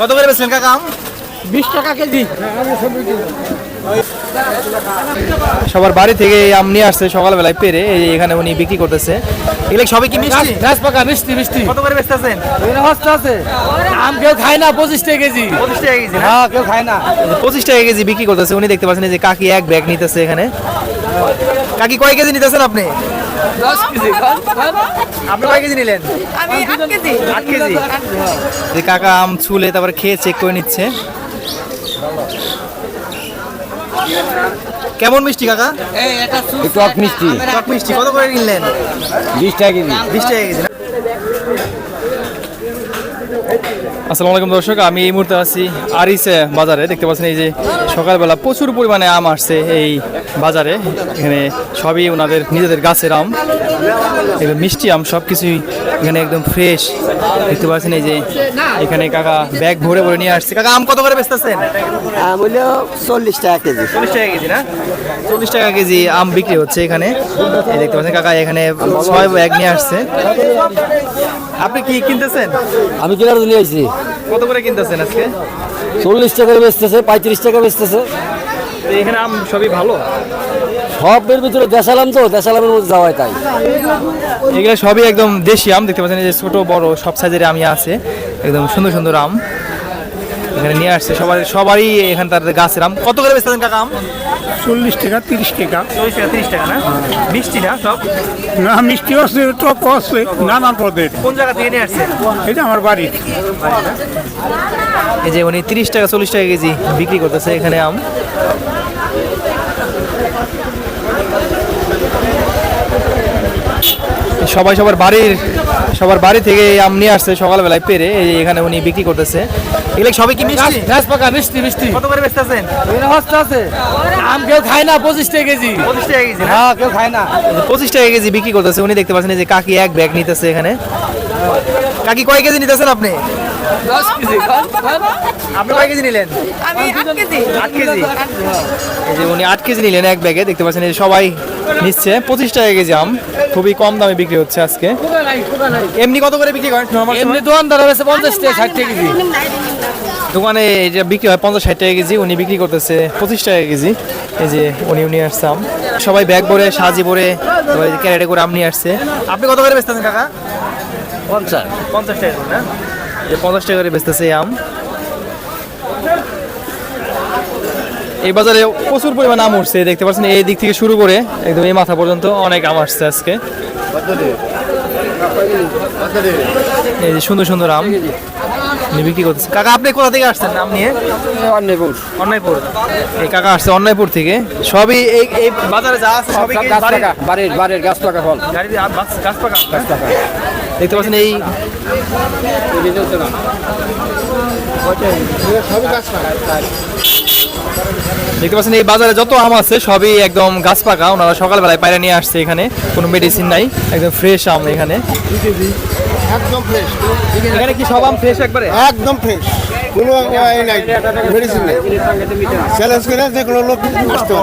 কত করে বেচলেন কাকা আম? বিশ টাকা কেজি। সবার বাড়ি থেকে আম নিয়ে আসছে সকালবেলায় পেরে এখানে উনি বিক্রি করতেছে। এগুলো সবই কি মিষ্টি? গাছ পাকা মিষ্টি মিষ্টি। কত করে বেচতেছেন? হস্ত আছে। আম কেউ খায় না পঁচিশ টাকা কেজি। পঁচিশ টাকা কেজি হ্যাঁ কেউ খায় না। পঁচিশ টাকা কেজি বিক্রি করতেছে উনি দেখতে পাচ্ছেন যে কাকি এক ব্যাগ নিতেছে এখানে। কাকি কয় কেজি নিতেছেন আপনি? দশ কেজি। আপনি কয় কেজি নিলেন? আমি আট কেজি। আট কেজি। যে কাকা আম ছুলে তারপরে খেয়ে চেক করে নিচ্ছে। কেমন মিষ্টি কাকা? টক মিষ্টি। টক মিষ্টি। কত করে কিনলেন বিশ টাকা কেজি। বিশ টাকা কেজি। আসসালামু আলাইকুম দর্শক আমি এই মুহূর্তে আছি আরিসে বাজারে। দেখতে পাচ্ছেন এই যে সকালবেলা প্রচুর পরিমাণে আম আসছে এই বাজারে। এখানে সবই ওনাদের নিজেদের গাছের আম এগুলো মিষ্টি আম সব কিছুই এখানে একদম ফ্রেশ দেখতে পাচ্ছেন এই যে এখানে কাকা ব্যাগ ভরে ভরে নিয়ে আসছে। কাকা আম কত করে বেচতেছেন? আম হলো চল্লিশ টাকা কেজি। চল্লিশ টাকা কেজি না? চল্লিশ টাকা কেজি আম বিক্রি হচ্ছে এখানে। এই দেখতে পাচ্ছেন কাকা এখানে ছয় ব্যাগ নিয়ে আসছে। আপনি কি কিনতেছেন? আমি কেনার জন্য আইছি কত করে কিনতেছেন আজকে? চল্লিশ টাকা বেচতেছে পঁয়ত্রিশ টাকা বেচতেছে। এখানে আম সবই ভালো? সবের ভিতরে দেশালাম তো দেশালামের মধ্যে যাওয়াই তাই। এগুলো সবই একদম দেশি আম দেখতে পাচ্ছেন যে ছোট বড় সব সাইজের আমি আছে। একদম সুন্দর সুন্দর আম। এখানে নিয়ে আসছে সবার সবারই এখান তার গাছের আম। কত করে বেচতেছেন কাকা আম? চল্লিশ টাকা তিরিশ টাকা। চল্লিশ টাকা তিরিশ টাকা না? মিষ্টি না সব? না মিষ্টি আছে টক আছে নানান পদের। কোন জায়গা থেকে নিয়ে আসছে? এটা আমার বাড়ির এই যে উনি তিরিশ টাকা চল্লিশ টাকা কেজি বিক্রি করতেছে এখানে আম। সবাই সবার বাড়ির সবার বাড়ি থেকে এই আম নিয়ে আসছে সকালবেলায় পেরে এই এখানে উনি বিক্রি করতেছে। এগুলো সবই কি মিষ্টি? গাছ পাকা মিষ্টি মিষ্টি। কত করে বেচতেছেন এখানে হস্ত আছে। আম কেউ খায় না পঁচিশ টাকা কেজি। পঁচিশ টাকা কেজি হ্যাঁ কেউ খায় না। পঁচিশ টাকা কেজি বিক্রি করতেছে। উনি দেখতে পাচ্ছেন যে কাকি এক ব্যাগ নিতেছে এখানে। কাকি কয় কেজি নিতেছেন আপনি? দশ কেজি। আপনি কয় কেজি নিলেন? আমি আট কেজি। আট কেজি। এই যে উনি আট কেজি নিলেন এক ব্যাগে দেখতে পাচ্ছেন এই সবাই নিচ্ছে। পঁচিশ টাকা কেজি আম খুবই কম দামে বিক্রি হচ্ছে আজকে। এমনি কত করে বিক্রি করেন? নর্মাল এমনি পঞ্চাশ টাকা ষাট টাকা কেজি। দোকানে এটা বিক্রি হয় পঞ্চাশ ষাট টাকা কেজি উনি বিক্রি করতেছে পঁচিশ টাকা কেজি। এই যে উনি উনি আসছে আম। সবাই ব্যাগ ভরে সাজি ভরে ক্যারেটে করে আম নিয়ে আসছে। আপনি কত করে বেচতেছেন কাকা? পঞ্চাশ। পঞ্চাশ টাকা না? পঞ্চাশ টাকা করে বেচতেছে আম। এই বাজারে প্রচুর পরিমাণ আম উঠছে, দেখতে পাচ্ছেন, এই দিক থেকে শুরু করে একদম এই মাথা পর্যন্ত অনেক আম আসছে আজকে। এই সুন্দর সুন্দর আম। বিক্রি করতেছে কাকা আপনি কোথা থেকে আসছেন? আম নিয়ে? অন্যায়পুর এই কাকা আসছে অন্যায়পুর থেকে। সবই এই এই বাজারে যা আছে সবই কি বাড়ির- বাড়ির বাড়ির গাছ পাকা ফল। গাছ- গাছ পাকা? দেখতে পাচ্ছেন এই দেখতে পাচ্ছেন এই বাজারে যত আম আছে সবই একদম গাছ পাকা। ওনারা সকালবেলায় পায়রা নিয়ে আসছে এখানে। কোনো মেডিসিন নাই। একদম ফ্রেশ আম এখানে। একদম ফ্রেশ এখানে কি সব আম ফ্রেশ একবারে? একদম ফ্রেশ কোনো নাই। মেডিসিন নেই। চ্যালেঞ্জ করে যে কোনো লোক আসতে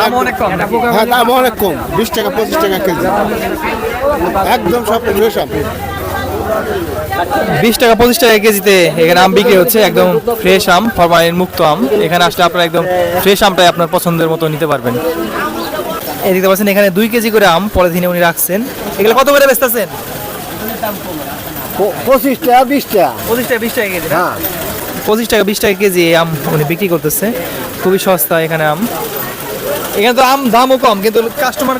দাম অনেক কম। হ্যাঁ দাম অনেক কম। বিশ টাকা পঁচিশ টাকা কেজি। একদম সব ফ্রেশ আম। বিশ টাকা পঁচিশ টাকা কেজিতে এখানে আম বিক্রি হচ্ছে। একদম ফ্রেশ আম ফরমালিন মুক্ত আম। এখানে আসলে আপনারা একদম ফ্রেশ আমটাই আপনার পছন্দের মতো নিতে পারবেন। এই দেখতে পাচ্ছেন এখানে দুই কেজি করে আম পরে পলিথিনে উনি রাখছেন। এগুলো কত করে বেচতেছেন? পঁচিশ টাকা বিশ টাকা। পঁচিশ টাকা বিশ টাকা কেজি হ্যাঁ। পঁচিশ টাকা বিশ টাকা কেজি এই আম উনি বিক্রি করতেছে। খুবই সস্তা এখানে আম। এখানে তো আম দামও কম কিন্তু কাস্টমার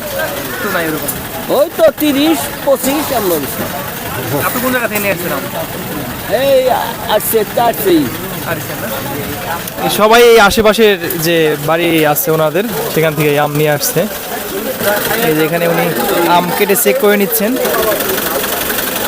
তো নাই ওরকম ওই তো তিরিশ পঁচিশ আপনি কোন জায়গা থেকে নিয়ে আসছেন আম? এই আসছে আসছেই এই সবাই এই আশেপাশের যে বাড়ি আছে ওনাদের সেখান থেকে আম নিয়ে আসছে। এই যে এখানে উনি আম কেটে চেক করে নিচ্ছেন।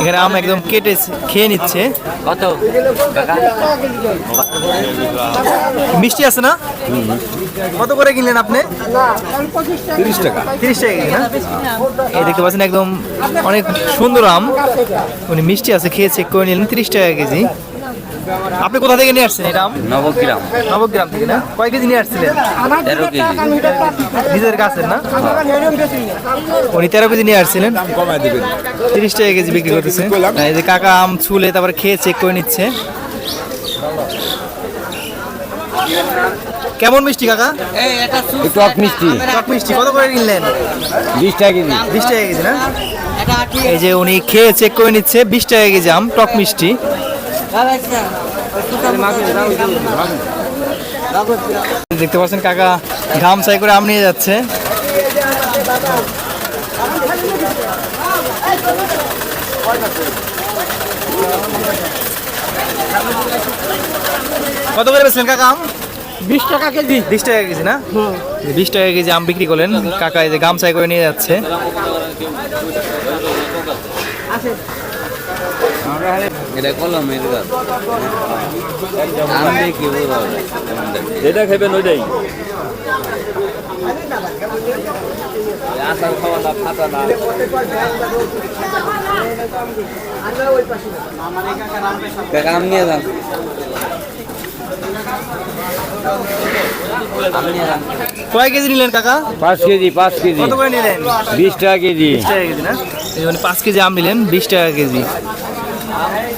এখানে আম একদম কেটে খেয়ে নিচ্ছে। কত? মিষ্টি আছে না? কত করে কিনলেন আপনি? তিরিশ টাকা। তিরিশ টাকা কেজি এই দেখতে পাচ্ছেন একদম অনেক সুন্দর আম। উনি মিষ্টি আছে খেয়েছে চেক করে নিলেন তিরিশ টাকা কেজি। আপনি কোথা থেকে নিয়ে আসছেন এটা? নবগ্রাম। নবগ্রাম থেকে না? কয় কেজি নিয়ে আসছিলেন? তেরো কেজি। নিজের গাছের না? উনি তেরো কেজি নিয়ে আসছিলেন। তিরিশ টাকা কেজি বিক্রি করতেছে। এই যে কাকা আম ছুলে তারপরে খেয়ে চেক করে নিচ্ছে। কেমন মিষ্টি কাকা? টক মিষ্টি। টক মিষ্টি। কত করে কিনলেন বিশ টাকা কেজি। বিশ টাকা কেজি না? এই যে উনি খেয়ে চেক করে নিচ্ছে বিশ টাকা কেজি আম টক মিষ্টি। দেখতে পাচ্ছেন কাকা ঘাম চাই করে আম নিয়ে যাচ্ছে। কত করে বেচলেন কাকা আম? বিশ টাকা কেজি। বিশ টাকা কেজি না? বিশ টাকা কেজি আম বিক্রি করলেন। কাকা এই যে গামছাই করে নিয়ে যাচ্ছে। এটা কলম এর গাছ আম দেখি যেটা খাবেন ওইটাই। আসার খাওয়া না ফাটা না। কাকা আম নিয়ে যান। কয় কেজি নিলেন কাকা? পাঁচ কেজি পাঁচ কেজি। কত করে নিলেন? বিশ টাকা কেজি। বিশ টাকা কেজি না? মানে পাঁচ কেজি আম নিলেন বিশ টাকা কেজি। 好。